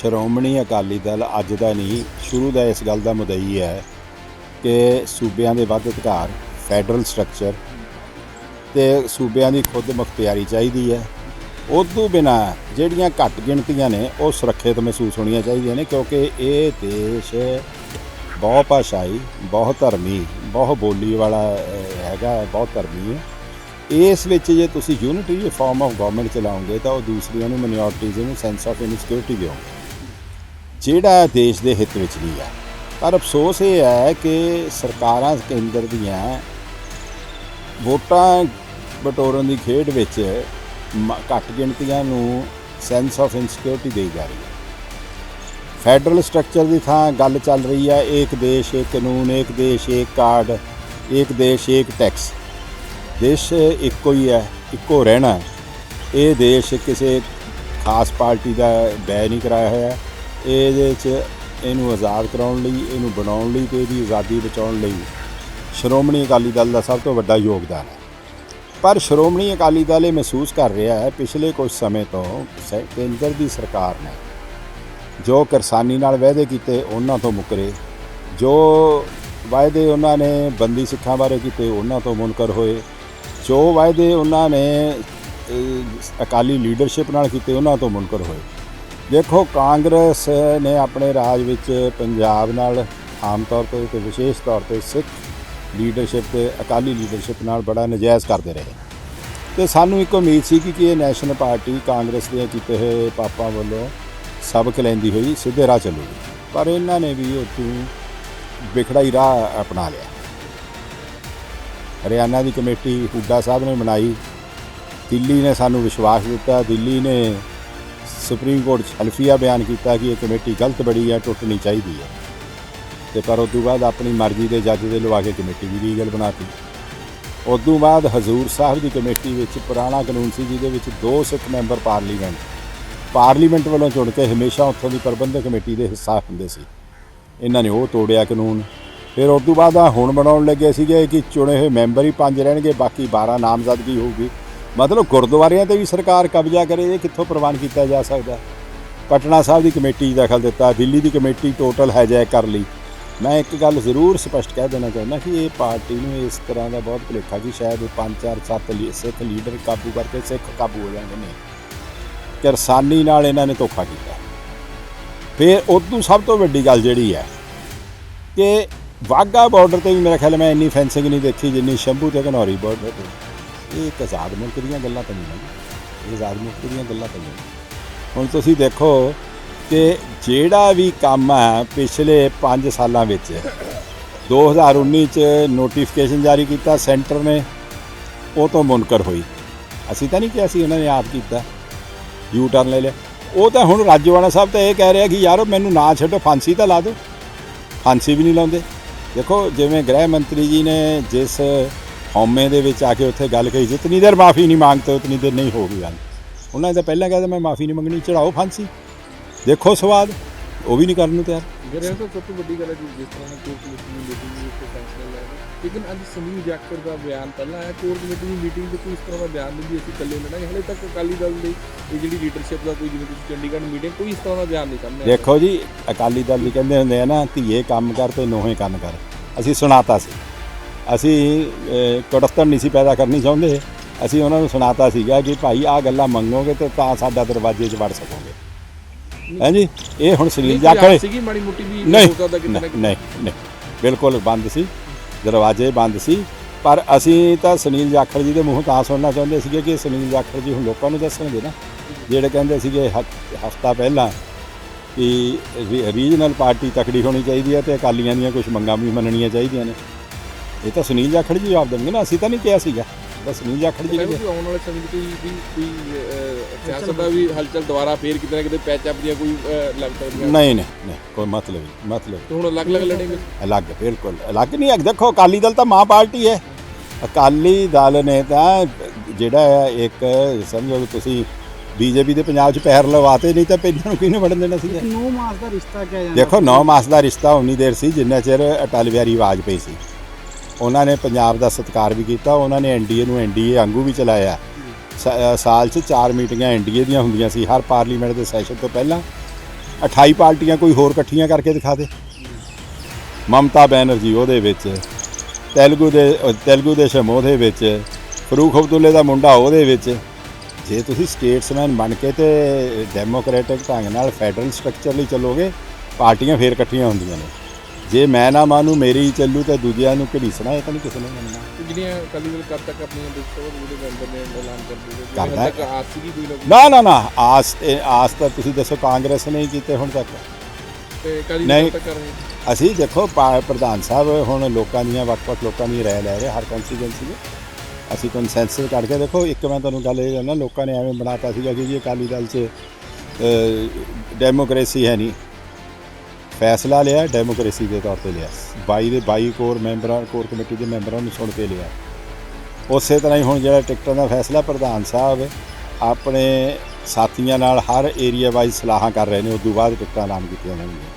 ਸ਼੍ਰੋਮਣੀ ਅਕਾਲੀ ਦਲ ਅੱਜ ਦਾ ਨਹੀਂ ਸ਼ੁਰੂ ਦਾ ਇਸ ਗੱਲ ਦਾ ਮੁਦਈ ਹੈ ਕਿ ਸੂਬਿਆਂ ਦੇ ਵੱਧ ਅਧਿਕਾਰ ਫੈਡਰਲ ਸਟਰਕਚਰ ਤੇ ਸੂਬਿਆਂ ਦੀ ਖੁਦ ਮੁਖਤਿਆਰੀ ਚਾਹੀਦੀ ਹੈ। ਉਦੋਂ ਬਿਨਾ ਜਿਹੜੀਆਂ ਘੱਟ ਗਿਣਤੀਆਂ ਨੇ ਉਹ ਸੁਰੱਖਿਅਤ ਮਹਿਸੂਸ ਹੋਣੀਆਂ ਚਾਹੀਦੀਆਂ ਨੇ ਕਿਉਂਕਿ ਇਹ ਦੇਸ਼ ਬਹੁ ਭਾਸ਼ਾਈ ਬਹੁ ਧਰਮੀ ਬਹੁਤ ਬੋਲੀ ਵਾਲਾ ਅਹ, ਹੈਗਾ ਬਹੁਤ ਧਰਮੀ ਹੈ। ਇਸ ਵਿੱਚ ਜੇ ਤੁਸੀਂ ਯੂਨਿਟੀ ਫਾਰਮ ਆਫ ਗਵਰਨਮੈਂਟ ਚਲਾਓਗੇ ਤਾਂ ਉਹ ਦੂਸਰੀਆਂ ਨੂੰ ਮਿਨੋਰਟੀਜ਼ ਨੂੰ ਸੈਂਸ ਆਫ ਇਨਸਿਕਿਉਰਿਟੀ ਦਿਓਗੇ। ਜਿਹੜਾ ਦੇਸ਼ ਦੇ ਹਿੱਤ ਵਿੱਚ ਨਹੀਂ ਹੈ ਪਰ ਅਫਸੋਸ ਇਹ ਹੈ ਕਿ ਸਰਕਾਰਾਂ ਕੇਂਦਰ ਦੀਆਂ ਵੋਟਾਂ ਬਟੋਰਨ ਦੀ ਖੇਡ ਵਿੱਚ ਮ- ਘੱਟ ਗਿਣਤੀਆਂ ਨੂੰ ਸੈਂਸ ਆਫ ਇਨਸਿਕਿਉਰਿਟੀ ਦੇਈ ਜਾ ਰਹੀ ਹੈ। ਫੈਡਰਲ ਸਟਰਕਚਰ ਦੀ ਥਾਂ ਗੱਲ ਚੱਲ ਰਹੀ ਹੈ, ਇੱਕ ਦੇਸ਼, ਇੱਕ ਕਾਨੂੰਨ, ਇੱਕ ਦੇਸ਼, ਇੱਕ ਕਾਰਡ, ਇੱਕ ਦੇਸ਼, ਇੱਕ ਟੈਕਸ ਦੇਸ਼ ਇੱਕੋ ਹੀ ਹੈ, ਇੱਕੋ ਰਹਿਣਾ। ਇਹ ਦੇਸ਼ ਕਿਸੇ ਖਾਸ ਪਾਰਟੀ ਦਾ ਬੈ ਨਹੀਂ ਕਰਾਇਆ ਹੋਇਆ। ਇਹਦੇ 'ਚ ਇਹਨੂੰ ਆਜ਼ਾਦ ਕਰਾਉਣ ਲਈ, ਇਹਨੂੰ ਬਣਾਉਣ ਲਈ ਤੇ ਇਹਦੀ ਆਜ਼ਾਦੀ ਬਚਾਉਣ ਲਈ ਸ਼੍ਰੋਮਣੀ ਅਕਾਲੀ ਦਲ ਦਾ ਸਭ ਤੋਂ ਵੱਡਾ ਯੋਗਦਾਨ ਹੈ। ਪਰ ਸ਼੍ਰੋਮਣੀ ਅਕਾਲੀ ਦਲ ਇਹ ਮਹਿਸੂਸ ਕਰ ਰਿਹਾ ਹੈ, ਪਿਛਲੇ ਕੁਝ ਸਮੇਂ ਤੋਂ ਸੈ- ਕੇਂਦਰ ਦੀ ਸਰਕਾਰ ਨੇ ਜੋ ਕਿਰਸਾਨੀ ਨਾਲ ਵਾਅਦੇ ਕੀਤੇ, ਉਹਨਾਂ ਤੋਂ ਮੁਕਰੇ। ਜੋ ਵਾਅਦੇ ਉਹਨਾਂ ਨੇ ਬੰਦੀ ਸਿੱਖਾਂ ਬਾਰੇ ਕੀਤੇ, ਉਹਨਾਂ ਤੋਂ ਮੁਨਕਰ ਹੋਏ। ਜੋ ਵਾਅਦੇ ਉਹਨਾਂ ਨੇ ਅਕਾਲੀ ਲੀਡਰਸ਼ਿਪ ਨਾਲ ਕੀਤੇ, ਉਹਨਾਂ ਤੋਂ ਮੁਨਕਰ ਹੋਏ। ਦੇਖੋ, ਕਾਂਗਰਸ ਨੇ ਆਪਣੇ ਰਾਜ ਵਿੱਚ ਪੰਜਾਬ ਨਾਲ ਆਮ ਤੌਰ ਤੇ ਤੇ ਵਿਸ਼ੇਸ਼ ਤੌਰ ਤੇ ਸਿੱਖ ਲੀਡਰਸ਼ਿਪ ਤੇ ਅਕਾਲੀ ਲੀਡਰਸ਼ਿਪ ਨਾਲ ਬੜਾ ਨਜਾਇਜ਼ ਕਰਦੇ ਰਹੇ। ਤੇ ਸਾਨੂੰ ਇੱਕ ਉਮੀਦ ਸੀ ਕਿ ਇਹ ਨੈਸ਼ਨਲ ਪਾਰਟੀ ਕਾਂਗਰਸ ਦੇ ਕੀਤੇ ਹੋਏ ਪਾਪਾਂ ਵੱਲੋਂ ਸਬਕ ਲੈਂਦੀ ਹੋਈ ਸਿੱਧੇ ਰਾਹ ਚੱਲੂਗੀ। ਪਰ ਇਹਨਾਂ ਨੇ ਵੀ ਉੱਥੋਂ ਵਿਖੜਾ ਹੀ ਰਾਹ ਅਪਣਾ ਲਿਆ। ਹਰਿਆਣਾ ਦੀ ਕਮੇਟੀ ਹੁੱਡਾ ਸਾਹਿਬ ਨੇ ਬਣਾਈ ਦਿੱਲੀ ਨੇ ਸਾਨੂੰ ਵਿਸ਼ਵਾਸ ਦਿੱਤਾ। ਦਿੱਲੀ ਨੇ ਸੁਪਰੀਮ ਕੋਰਟ 'ਚ ਹਲਫੀਆ ਬਿਆਨ ਕੀਤਾ ਕਿ ਇਹ ਕਮੇਟੀ ਗਲਤ ਬੜੀ ਹੈ ਟੁੱਟਣੀ ਚਾਹੀਦੀ ਹੈ। ਤੇ ਪਰ ਉਸ ਤੋਂ ਬਾਅਦ ਆਪਣੀ ਮਰਜ਼ੀ ਦੇ ਜੱਜ ਦੇ ਲਵਾ ਕੇ ਕਮੇਟੀ ਵੀ ਲੀਗਲ ਬਣਾਤੀ। ਉਸ ਤੋਂ ਬਾਅਦ ਹਜ਼ੂਰ ਸਾਹਿਬ ਦੀ ਕਮੇਟੀ ਵਿੱਚ ਪੁਰਾਣਾ ਕਾਨੂੰਨ ਸੀ, ਜਿਹਦੇ ਵਿੱਚ ਦੋ ਸਿੱਖ ਮੈਂਬਰ ਪਾਰਲੀਮੈਂਟ ਪਾਰਲੀਮੈਂਟ ਵੱਲੋਂ ਚੁਣ ਕੇ ਹਮੇਸ਼ਾ ਉੱਥੋਂ ਦੀ ਪ੍ਰਬੰਧਕ ਕਮੇਟੀ ਦੇ ਹਿੱਸਾ ਹੁੰਦੇ ਸੀ। ਇਹਨਾਂ ਨੇ ਉਹ ਤੋੜਿਆ ਕਾਨੂੰਨ। ਫਿਰ ਉਸ ਤੋਂ ਬਾਅਦ ਆ ਹੁਣ ਬਣਾਉਣ ਲੱਗੇ ਸੀਗੇ ਕਿ ਚੁਣੇ ਹੋਏ ਮੈਂਬਰ ਹੀ ਪੰਜ ਰਹਿਣਗੇ, ਬਾਕੀ 12 ਨਾਮਜ਼ਦਗੀ ਹੋਊਗੀ। ਮਤਲਬ ਗੁਰਦੁਆਰਿਆਂ ਤੇ ਵੀ ਸਰਕਾਰ ਕਬਜ਼ਾ ਕਰੇ, ਇਹ ਕਿੱਥੋਂ ਪ੍ਰਵਾਨ ਕੀਤਾ ਜਾ ਸਕਦਾ? ਪਟਨਾ ਸਾਹਿਬ ਦੀ ਕਮੇਟੀ ਦਖਲ ਦਿੱਤਾ, ਦਿੱਲੀ ਦੀ ਕਮੇਟੀ ਟੋਟਲ ਹਾਈਜੈਕ ਕਰ ਲਈ। ਮੈਂ ਇੱਕ ਗੱਲ ਜ਼ਰੂਰ ਸਪਸ਼ਟ ਕਹਿ ਦੇਣਾ ਚਾਹੁੰਦਾ ਕਿ ਇਹ ਪਾਰਟੀ ਨੂੰ ਇਸ ਤਰ੍ਹਾਂ ਦਾ ਬਹੁਤ ਭੁਲੇਖਾ ਕਿ ਸ਼ਾਇਦ ਇਹ ਪੰਜ, ਚਾਰ, ਸੱਤ ਲੀ- ਸਿੱਖ ਲੀਡਰ ਕਾਬੂ ਕਰਕੇ ਸਿੱਖ ਕਾਬੂ ਹੋ ਜਾਣਗੇ ਨਹੀਂ ਕਿਰਸਾਨੀ ਨਾਲ ਇਹਨਾਂ ਨੇ ਧੋਖਾ ਕੀਤਾ। ਫਿਰ ਉਦੋਂ ਸਭ ਤੋਂ ਵੱਡੀ ਗੱਲ ਜਿਹੜੀ ਹੈ ਕਿ ਵਾਗਾ ਬਾਰਡਰ ਤੇ ਵੀ ਮੇਰਾ ਖਿਆਲ ਮੈਂ ਇੰਨੀ ਫੈਂਸਿੰਗ ਨਹੀਂ ਦੇਖੀ ਜਿੰਨੀ ਸ਼ੰਭੂ ਤੇ ਘਨੌਰੀ ਬਾਰਡਰ ਤੇ। ਇਹ ਇੱਕ ਆਜ਼ਾਦ ਮੁਲਕ ਦੀਆਂ ਗੱਲਾਂ ਤਾਂ ਨਹੀਂ ਨੇ। ਇਹ ਆਜ਼ਾਦ ਮੁਲਕ ਦੀਆਂ ਗੱਲਾਂ ਤਾਂ ਨਹੀਂ ਹੁਣ ਤੁਸੀਂ ਦੇਖੋ ਕਿ ਜਿਹੜਾ ਵੀ ਕੰਮ ਹੈ ਪਿਛਲੇ 5 ਸਾਲਾਂ ਵਿੱਚ 2019 ਚ ਨੋਟੀਫਿਕੇਸ਼ਨ ਜਾਰੀ ਕੀਤਾ, ਸੈਂਟਰ ਨੇ, ਉਹ ਤੋਂ ਮੁਨਕਰ ਹੋਈ। ਅਸੀਂ ਤਾਂ ਨਹੀਂ ਕਿਹਾ ਸੀ ਉਹਨਾਂ ਨੇ ਆਪ ਕੀਤਾ। ਯੂ ਟਰਨ ਲੈ ਲਿਆ। ਉਹ ਤਾਂ ਹੁਣ ਰਾਜਵਾਨਾ ਸਾਹਿਬ ਤਾਂ ਇਹ ਕਹਿ ਰਿਹਾ ਕਿ ਯਾਰੋ ਮੈਨੂੰ ਨਾ ਛੱਡੋ, ਫਾਂਸੀ ਤਾਂ ਲਾ ਦਿਓ। ਫਾਂਸੀ ਵੀ ਨਹੀਂ ਲਾਉਂਦੇ। ਦੇਖੋ, ਜਿਵੇਂ ਗ੍ਰਹਿ ਮੰਤਰੀ ਜੀ ਨੇ ਜਿਸ ਹਉਮੈ ਦੇ ਵਿੱਚ ਆ ਕੇ ਉੱਥੇ ਗੱਲ ਕਹੀ ਜਿਤਨੀ ਦੇਰ ਮਾਫੀ ਨਹੀਂ ਮੰਗਤੇ ਉਤਨੀ ਦੇਰ ਨਹੀਂ ਹੋਗੀ ਗੱਲ ਉਹਨਾਂ ਨੇ ਤਾਂ ਪਹਿਲਾਂ ਕਹਿ ਦਿੱਤਾ ਮੈਂ ਮਾਫੀ ਨਹੀਂ ਮੰਗਣੀ ਚੜਾਓ ਫਾਂਸੀ। ਦੇਖੋ ਸਵਾਦ ਉਹ ਵੀ ਨਹੀਂ ਕਰਨ ਨੂੰ ਤਿਆਰ। ਗਰੇ ਤਾਂ ਸਭ ਤੋਂ ਵੱਡੀ ਗੱਲ ਹੈ ਜੀ ਜਿਸ ਤਰ੍ਹਾਂ ਕੋਰ ਕਮੇਟੀ ਦੀ ਮੀਟਿੰਗ ਦੇ ਵਿੱਚ ਫੈਸਲਾ ਲਿਆ ਗਿਆ ਲੇਕਿਨ ਅੱਜ ਸੁਨੀਲ ਜਾਖੜ ਦਾ ਬਿਆਨ ਪਹਿਲਾਂ ਆਇਆ ਕੋਰ ਕਮੇਟੀ ਦੀ ਮੀਟਿੰਗ ਦੇ ਕੋਈ ਇਸ ਤਰ੍ਹਾਂ ਦਾ ਬਿਆਨ ਨਹੀਂ ਵੀ ਅਸੀਂ ਇਕੱਲੇ ਲੜਾਂਗੇ। ਹਲੇ ਤੱਕ ਅਕਾਲੀ ਦਲ ਦੀ ਇਹ ਜਿਹੜੀ ਲੀਡਰਸ਼ਿਪ ਦਾ ਕੋਈ ਜਿਵੇਂ ਤੁਸੀਂ ਚੰਡੀਗੜ੍ਹ ਮੀਟਿੰਗ ਕੋਈ ਇਸ ਤਰ੍ਹਾਂ ਦਾ ਬਿਆਨ ਨਹੀਂ ਸਾਹਮਣੇ ਆਇਆ। ਦੇਖੋ ਜੀ ਅਕਾਲੀ ਦਲ ਵੀ ਕਹਿੰਦੇ ਹੁੰਦੇ ਆ ਨਾ ਧੀਏ ਕੰਮ ਕਰ ਤੇ ਨੋਹੇ ਕੰਨ ਕਰ। ਅਸੀਂ ਸੁਣਾਤਾ ਸੀ। ਅਸੀਂ ਕੜਸਤਣ ਨਹੀਂ ਸੀ ਪੈਦਾ ਕਰਨੀ ਚਾਹੁੰਦੇ। ਅਸੀਂ ਉਹਨਾਂ ਨੂੰ ਸੁਣਾਤਾ ਸੀਗਾ ਕਿ ਭਾਈ ਆਹ ਗੱਲਾਂ ਮੰਗੋਗੇ ਤੇ ਤਾਂ ਸਾਡਾ ਦਰਵਾਜ਼ੇ 'ਚ ਵੜ ਸਕੋਗੇ। ਹਾਂਜੀ ਇਹ ਹੁਣ ਸੁਨੀਲ ਜਾਖੜ ਸੀਗੀ ਮਾੜੀ ਮੋਟੀ ਵੀ ਨਹੀਂ ਨਹੀਂ ਬਿਲਕੁਲ ਬੰਦ ਸੀ। ਦਰਵਾਜ਼ੇ ਬੰਦ ਸੀ। ਪਰ ਅਸੀਂ ਤਾਂ ਸੁਨੀਲ ਜਾਖੜ ਜੀ ਦੇ ਮੂੰਹੋਂ ਤਾਂ ਸੁਣਨਾ ਚਾਹੁੰਦੇ ਸੀਗੇ ਕਿ ਸੁਨੀਲ ਜਾਖੜ ਜੀ ਹੁਣ ਲੋਕਾਂ ਨੂੰ ਦੱਸਣਗੇ ਨਾ। ਜਿਹੜੇ ਕਹਿੰਦੇ ਸੀਗੇ ਹਫਤਾ ਪਹਿਲਾਂ ਕਿ ਰੀਜਨਲ ਪਾਰਟੀ ਤਕੜੀ ਹੋਣੀ ਚਾਹੀਦੀ ਹੈ ਤੇ ਅਕਾਲੀਆਂ ਦੀਆਂ ਕੁਝ ਮੰਗਾਂ ਵੀ ਮੰਨਣੀਆਂ ਚਾਹੀਦੀਆਂ ਨੇ। ਇਹ ਤਾਂ ਸੁਨੀਲ ਜਾਖੜ ਜੀ ਜਵਾਬ ਦੇਣਗੇ ਨਾ ਅਸੀਂ ਤਾਂ ਨਹੀਂ ਕਿਹਾ ਸੀਗਾ। ਬਸ ਸੁਨੀਲ ਜਾਖੜ ਜੀ ਨੇ ਆਉਣ ਵਾਲੇ ਸਮੇਂ ਵਿੱਚ ਕੋਈ ਵੀ ਕੋਈ ਅਹ, ਸਿਆਸਤ ਦਾ ਵੀ ਹਲਚਲ ਦੁਬਾਰਾ ਫੇਰ ਕਿਤੇ ਨਾ ਕਿਤੇ ਪੈਚ ਅਪ ਦੀਆਂ ਕੋਈ ਅਹ, ਲੱਗ ਸਕਦੀਆਂ। ਨਹੀਂ ਨਹੀਂ ਨਹੀਂ ਕੋਈ ਮਤਲਬ ਨਹੀਂ ਮਤਲਬ ਤੇ ਹੁਣ ਅਲੱਗ-ਅਲੱਗ ਲੜेंगे ਅਲੱਗ ਬਿਲਕੁਲ। ਅਲੱਗ ਨਹੀਂ ਹੈ ਦੇਖੋ ਅਕਾਲੀ ਦਲ ਤਾਂ ਮਾਂ ਪਾਰਟੀ ਹੈ। ਅਕਾਲੀ ਦਲ ਨੇ ਤਾਂ ਜਿਹੜਾ ਹੈ ਇੱਕ ਸਮਝੋ ਵੀ ਤੁਸੀਂ ਬੀਜੇਪੀ ਦੇ ਪੰਜਾਬ 'ਚ ਪੈਰ ਲਵਾਤੇ ਨਹੀਂ ਤਾਂ ਪਹਿਲਾਂ ਨੂੰ ਕਿਹਨੇ ਵੜਨ ਦੇਣਾ ਸੀ ਨੌ ਮਾਸ ਦਾ ਰਿਸ਼ਤਾ ਕਿਹਾ ਜਾਂਦਾ। ਦੇਖੋ 9 ਮਾਸ ਦਾ ਰਿਸ਼ਤਾ ਉਨੀ ਦੇਰ ਸੀ ਜਿੰਨਾ ਚਿਰ ਅਟਲ ਬਿਹਾਰੀ ਵਾਜਪੇਈ ਸੀ। ਉਹਨਾਂ ਨੇ ਪੰਜਾਬ ਦਾ ਸਤਿਕਾਰ ਵੀ ਕੀਤਾ, ਉਹਨਾਂ ਨੇ ਐਨਡੀਏ ਨੂੰ ਐਨਡੀਏ ਵਾਂਗੂ ਵੀ ਚਲਾਇਆ। ਸ- ਸਾਲ 'ਚ ਚਾਰ ਮੀਟਿੰਗਾਂ ਐਨਡੀਏ ਦੀਆਂ ਹੁੰਦੀਆਂ ਸੀ, ਹਰ ਪਾਰਲੀਮੈਂਟ ਦੇ ਸੈਸ਼ਨ ਤੋਂ ਪਹਿਲਾਂ। 28 ਪਾਰਟੀਆਂ ਕੋਈ ਹੋਰ ਇਕੱਠੀਆਂ ਕਰਕੇ ਦਿਖਾ ਦੇ। ਮਮਤਾ ਬੈਨਰਜੀ ਉਹਦੇ ਵਿੱਚ, ਤੇਲਗੂ ਦੇ ਤੇਲਗੂ ਦੇਸ਼ਮ ਉਹਦੇ ਵਿੱਚ, ਫਰੂਖ ਅਬਦੁੱਲੇ ਦਾ ਮੁੰਡਾ ਉਹਦੇ ਵਿੱਚ। ਜੇ ਤੁਸੀਂ ਸਟੇਟਸਮੈਨ ਬਣ ਕੇ ਤੇ ਡੈਮੋਕ੍ਰੈਟਿਕ ਢੰਗ ਨਾਲ ਫੈਡਰਲ ਸਟਰਕਚਰ ਲਈ ਚੱਲੋਗੇ, ਪਾਰਟੀਆਂ ਫੇਰ ਇਕੱਠੀਆਂ ਹੁੰਦੀਆਂ ਨੇ। ਜੇ ਮੈਂ ਨਾ ਮਾਨੂੰ ਮੇਰੀ ਹੀ ਚੱਲੂ ਤੇ ਦੂਜਿਆਂ ਨੂੰ ਘੜੀਸਣਾ ਇਹ ਤਾਂ ਨਹੀਂ ਕਿਸੇ ਨੇ ਮੰਨਣਾ। ਜਿਹੜੀਆਂ ਅਕਾਲੀ ਦਲ ਕਦ ਤੱਕ ਆਪਣੀਆਂ ਦੇ ਜਿਹੜੇ ਮੈਂਬਰ ਨੇ ਐਲਾਨ ਕਰਦਾ। ਹੈ। ਤੱਕ ਆਸ ਸੀਗੀ ਕੋਈ ਨਾ ਨਾ ਨਾ ਨਾ ਆਸ ਆਸ ਤਾਂ ਤੁਸੀਂ ਦੱਸੋ ਕਾਂਗਰਸ ਨੇ ਹੀ ਕੀਤੇ ਹੁਣ ਤੱਕ। ਤੇ ਅਕਾਲੀ ਨਹੀਂ। ਦਲ ਤੱਕ ਕਰ ਰਹੇ? ਅਸੀਂ ਦੇਖੋ ਪ੍ਰਧਾਨ ਸਾਹਿਬ ਹੁਣ ਲੋਕਾਂ ਦੀਆਂ ਵੱਖ-ਵੱਖ ਲੋਕਾਂ ਦੀ ਰਾਏ ਲੈ ਰਹੇ ਹਰ ਕੰਸਟੀਟੂਐਂਸੀ ਦੇ। ਅਸੀਂ ਕੰਸੈਂਸਸ ਕਰਕੇ ਦੇਖੋ ਇੱਕ ਮੈਂ ਤੁਹਾਨੂੰ ਗੱਲ ਇਹ ਕਹਿੰਦਾ ਲੋਕਾਂ ਨੇ ਐਵੇਂ ਬਣਾਤਾ ਸੀਗਾ ਕਿ ਜੀ ਅਕਾਲੀ ਦਲ 'ਚ ਡੈਮੋਕ੍ਰੇਸੀ ਹੈ ਨਹੀਂ। ਫੈਸਲਾ ਲਿਆ ਡੈਮੋਕ੍ਰੇਸੀ ਦੇ ਤੌਰ ਤੇ ਲਿਆ। 22 ਦੇ 22 ਕੋਰ ਮੈਂਬਰਾਂ, ਕੋਰ ਕਮੇਟੀ ਦੇ ਮੈਂਬਰਾਂ ਨੂੰ ਸੁਣ ਕੇ ਲਿਆ। ਉਸੇ ਤਰ੍ਹਾਂ ਹੀ ਹੁਣ ਜਿਹੜਾ ਟਿਕਟਾਂ ਦਾ ਫੈਸਲਾ, ਪ੍ਰਧਾਨ ਸਾਹਿਬ ਆਪਣੇ ਸਾਥੀਆਂ ਨਾਲ ਹਰ ਏਰੀਆ ਵਾਈਜ਼ ਸਲਾਹਾਂ ਕਰ ਰਹੇ ਨੇ ਉਸ ਤੋਂ ਬਾਅਦ ਟਿਕਟਾਂ ਐਲਾਨ ਕੀਤੀਆਂ ਜਾਣਗੀਆਂ।